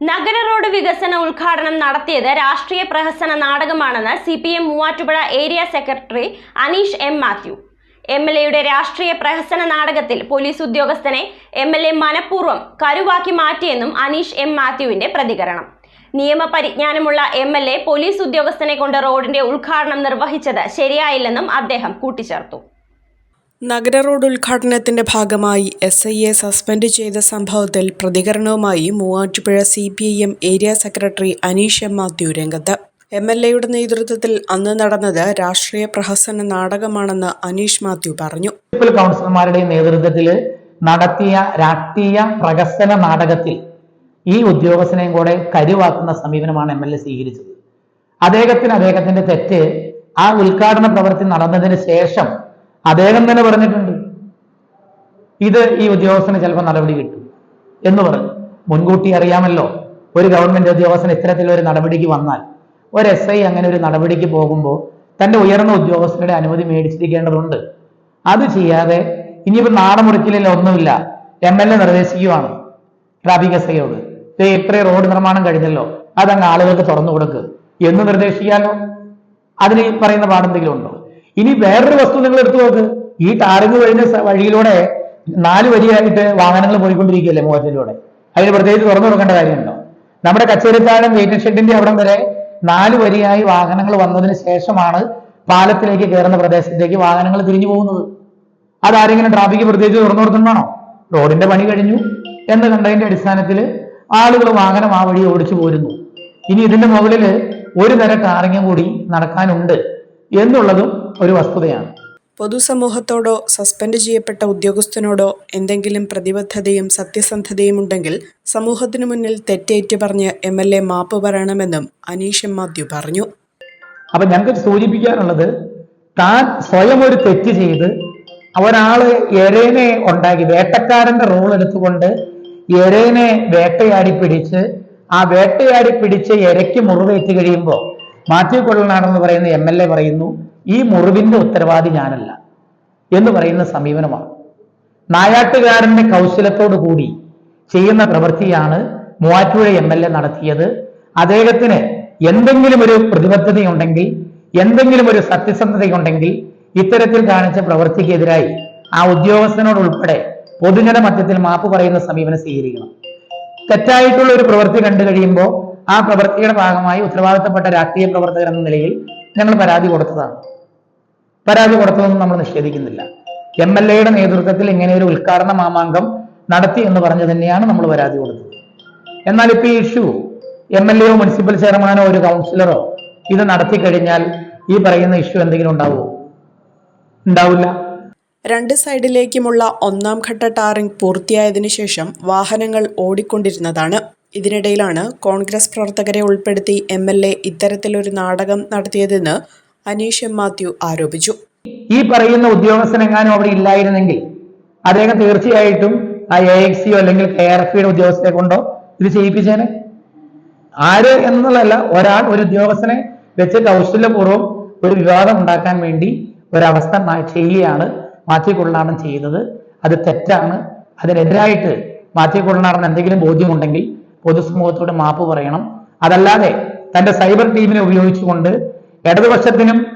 നഗര റോഡ് വികസന ഉദ്ഘാടനം നടത്തിയത് രാഷ്ട്രീയ പ്രഹസന നാടകമാണെന്ന് C P M Muvattupuzha area secretary Aneesh M Mathew. M L എയുടെ രാഷ്ട്രീയ പ്രഹസന നാടകത്തിൽ പോലീസ് ഉദ്യോഗസ്ഥനെ എം എൽ എ മനഃപൂർവം കരുവാക്കി മാറ്റിയെന്നും അനീഷ് എം മാത്യുവിന്റെ പ്രതികരണം. നിയമപരിജ്ഞാനമുള്ള എം എൽ എ പോലീസ് ഉദ്യോഗസ്ഥനെ കൊണ്ട് റോഡിന്റെ ഉദ്ഘാടനം നിർവഹിച്ചത് ശരിയായില്ലെന്നും അദ്ദേഹം കൂട്ടിച്ചേർത്തു. നഗര റോഡ് ഉദ്ഘാടനത്തിന്റെ ഭാഗമായി എസ് ഐയെ സസ്പെൻഡ് ചെയ്ത സംഭവത്തിൽ പ്രതികരണവുമായി Muvattupuzha C P I M area secretary Aneesh M Mathew രംഗത്ത്. എം എൽ എയുടെ നേതൃത്വത്തിൽ അന്ന് നടന്നത് രാഷ്ട്രീയ പ്രഹസന നാടകമാണെന്ന് അനീഷ് മാത്യു പറഞ്ഞു. മുനിസിപ്പൽ കൗൺസിലർമാരുടെ നേതൃത്വത്തിൽ നടത്തിയ രാഷ്ട്രീയ പ്രഹസന നാടകത്തിൽ ഈ ഉദ്യോഗസ്ഥനെയും കൂടെ കരുവാക്കുന്ന സമീപനമാണ് എം എൽ എ സ്വീകരിച്ചത്. അദ്ദേഹത്തിന് അദ്ദേഹത്തിന്റെ തെറ്റ് ആ ഉദ്ഘാടന പ്രവൃത്തി നടന്നതിന് ശേഷം അദ്ദേഹം തന്നെ പറഞ്ഞിട്ടുണ്ട്. ഇത് ഈ ഉദ്യോഗസ്ഥന് ചിലപ്പോൾ നടപടി കിട്ടും എന്ന് പറഞ്ഞു. മുൻകൂട്ടി അറിയാമല്ലോ ഒരു ഗവൺമെന്റ് ഉദ്യോഗസ്ഥൻ ഇത്തരത്തിലൊരു നടപടിക്ക് വന്നാൽ ഒരു എസ് ഐ അങ്ങനെ ഒരു നടപടിക്ക് പോകുമ്പോൾ തന്റെ ഉയർന്ന ഉദ്യോഗസ്ഥരുടെ അനുമതി മേടിച്ചിരിക്കേണ്ടതുണ്ട്. അത് ചെയ്യാതെ ഇനിയിപ്പോൾ നാടമുറിക്കലില്ല ഒന്നുമില്ല എം എൽ എ നിർദ്ദേശിക്കുവാണ് ട്രാഫിക് എസ് ഐയോട്. ഇത്രയും റോഡ് നിർമ്മാണം കഴിഞ്ഞല്ലോ അതങ്ങ് ആളുകൾക്ക് തുറന്നു കൊടുക്കുക എന്ന് നിർദ്ദേശിക്കാലോ? അതിന് പറയുന്ന പാടെന്തെങ്കിലും ഉണ്ടോ? ഇനി വേറൊരു വസ്തു നിങ്ങൾ എടുത്തു നോക്ക്. ഈ ടാറിങ് കഴിഞ്ഞ വഴിയിലൂടെ നാല് വരിയായിട്ട് വാഹനങ്ങൾ പോയിക്കൊണ്ടിരിക്കുകയല്ലേ മോഹത്തിലൂടെ അതിന് പ്രത്യേകിച്ച് തുറന്നു കൊടുക്കേണ്ട കാര്യമുണ്ടോ? നമ്മുടെ കച്ചേരിത്താഴം വെയിറ്റിംഗ് ഷെഡിന്റെ അവിടം വരെ നാല് വരിയായി വാഹനങ്ങൾ വന്നതിന് ശേഷമാണ് പാലത്തിലേക്ക് കയറുന്ന പ്രദേശത്തേക്ക് വാഹനങ്ങൾ തിരിഞ്ഞു പോകുന്നത്. അതാരെങ്കിലും ട്രാഫിക് പ്രത്യേകിച്ച് തുറന്നു കൊടുക്കുന്നതാണോ റോഡിന്റെ പണി കഴിഞ്ഞു എന്ന് കണ്ടതിന്റെ അടിസ്ഥാനത്തിൽ ആളുകൾ വാഹനം ആ വഴി ഓടിച്ചു പോരുന്നു. ഇനി ഇതിന്റെ മുകളിൽ ഒരു തര ടാറിങ്ങും കൂടി നടക്കാനുണ്ട് എന്നുള്ളതും ഒരു വസ്തുതയാണ്. പൊതുസമൂഹത്തോടോ സസ്പെൻഡ് ചെയ്യപ്പെട്ട ഉദ്യോഗസ്ഥനോടോ എന്തെങ്കിലും പ്രതിബദ്ധതയും സത്യസന്ധതയും ഉണ്ടെങ്കിൽ സമൂഹത്തിനു മുന്നിൽ തെറ്റേറ്റു പറഞ്ഞ് എം എൽ എ മാപ്പ് പറയണമെന്നും അനീഷ് എം മാത്യു പറഞ്ഞു. അപ്പൊ ഞങ്ങൾക്ക് സൂചിപ്പിക്കാനുള്ളത് താൻ സ്വയം ഒരു തെറ്റ് ചെയ്ത് ഒരാൾ എരേനെ ഉണ്ടാക്കി വേട്ടക്കാരന്റെ റോൾ എടുത്തുകൊണ്ട് എരേനെ വേട്ടയാടി പിടിച്ച് ആ വേട്ടയാടി പിടിച്ച് എരയ്ക്ക് മുറിവേറ്റ് കഴിയുമ്പോൾ മാത്യു കൊള്ളനാടെന്ന് പറയുന്ന എം എൽ എ പറയുന്നു ഈ മുറിവിന്റെ ഉത്തരവാദി ഞാനല്ല എന്ന് പറയുന്ന സമീപനമാണ്. നായാട്ടുകാരന്റെ കൗശലത്തോടു കൂടി ചെയ്യുന്ന പ്രവൃത്തിയാണ് മൂവാറ്റുപുഴ എം എൽ എ നടത്തിയത്. അദ്ദേഹത്തിന് എന്തെങ്കിലും ഒരു പ്രതിബദ്ധതയുണ്ടെങ്കിൽ എന്തെങ്കിലും ഒരു സത്യസന്ധതയുണ്ടെങ്കിൽ ഇത്തരത്തിൽ കാണിച്ച പ്രവൃത്തിക്കെതിരായി ആ ഉദ്യോഗസ്ഥനോട് ഉൾപ്പെടെ പൊതുജന മധ്യത്തിൽ മാപ്പ് പറയുന്ന സമീപനം സ്വീകരിക്കണം. തെറ്റായിട്ടുള്ള ഒരു പ്രവൃത്തി കണ്ടു കഴിയുമ്പോൾ ആ പ്രവൃത്തിയുടെ ഭാഗമായി ഉത്തരവാദിത്തപ്പെട്ട രാഷ്ട്രീയ പ്രവർത്തകർ എന്ന നിലയിൽ ഞങ്ങൾ പരാതി കൊടുത്തതാണ്. പരാതി കൊടുത്തതൊന്നും നമ്മൾ നിഷേധിക്കുന്നില്ല. എം എൽ എയുടെ നേതൃത്വത്തിൽ ഇങ്ങനെ ഒരു ഉദ്ഘാടന മാമാങ്കം നടത്തി എന്ന് പറഞ്ഞു തന്നെയാണ് നമ്മൾ പരാതി കൊടുത്തത്. എന്നാൽ ഇപ്പൊ ഈ ഇഷ്യൂ എം എൽ എയോ മുനിസിപ്പൽ ചെയർമാനോ ഒരു കൗൺസിലറോ ഇത് നടത്തി കഴിഞ്ഞാൽ ഈ പറയുന്ന ഇഷ്യൂ എന്തെങ്കിലും ഉണ്ടാവുമോ ഉണ്ടാവില്ല. രണ്ട് സൈഡിലേക്കുമുള്ള ഒന്നാം ഘട്ട ടാറിംഗ് പൂർത്തിയായതിനു ശേഷം വാഹനങ്ങൾ ഓടിക്കൊണ്ടിരുന്നതാണ്. ഇതിനിടയിലാണ് കോൺഗ്രസ് പ്രവർത്തകരെ ഉൾപ്പെടുത്തി എം എൽ എ ഇത്തരത്തിലൊരു നാടകം നടത്തിയതെന്ന് അനീഷ് എം മാത്യു ആരോപിച്ചു. ഈ പറയുന്ന ഉദ്യോഗസ്ഥനെങ്ങാനും അവിടെ ഇല്ലായിരുന്നെങ്കിൽ അദ്ദേഹം തീർച്ചയായിട്ടും ആ എ എക്സ് സിയോ അല്ലെങ്കിൽ കെ ആർ എഫ് ഉദ്യോഗസ്ഥരെ കൊണ്ടോ ഇത് ചെയ്യിപ്പിച്ചേനെ? ആര് എന്നുള്ളതല്ല ഒരാൾ ഒരു ഉദ്യോഗസ്ഥനെ വെച്ച് കൗശല്യപൂർവം ഒരു വിവാദം ഉണ്ടാക്കാൻ വേണ്ടി ഒരവസ്ഥ ചെയ്യുകയാണ് മാത്യു കുള്ളനാടൻ ചെയ്യുന്നത് അത് തെറ്റാണ്. അതിനെതിരായിട്ട് മാത്യു കുള്ളനാടൻ എന്തെങ്കിലും ബോധ്യമുണ്ടെങ്കിൽ പൊതുസമൂഹത്തോട് മാപ്പ് പറയണം. അതല്ലാതെ തന്റെ സൈബർ ടീമിനെ ഉപയോഗിച്ചുകൊണ്ട് ഇടതുപക്ഷത്തിനും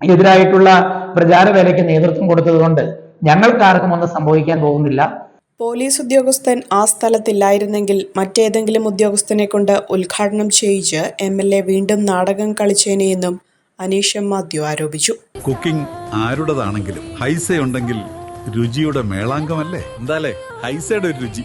എതിരായിട്ടുള്ള പ്രചാരവേലയ്ക്ക് നേതൃത്വം കൊടുത്തതുകൊണ്ട് ഞങ്ങൾക്കാർക്കും ഒന്നും സംഭവിക്കാൻ പോകുന്നില്ല. പോലീസ് ഉദ്യോഗസ്ഥൻ ആ സ്ഥലത്തില്ലായിരുന്നെങ്കിൽ മറ്റേതെങ്കിലും ഉദ്യോഗസ്ഥനെ കൊണ്ട് ഉദ്ഘാടനം ചെയ്യിച്ച് എം എൽ എ വീണ്ടും നാടകം കളിച്ചേനെയെന്നും അനീഷ് എം മാത്യു ആരോപിച്ചു. കുക്കിംഗ് ആരുടേതാണെങ്കിലും ഹൈസ ഉണ്ടെങ്കിൽ രുചിയുടെ മേളാങ്കമല്ലേ? എന്താലേ? ഹൈസയുടെ ഒരു രുചി.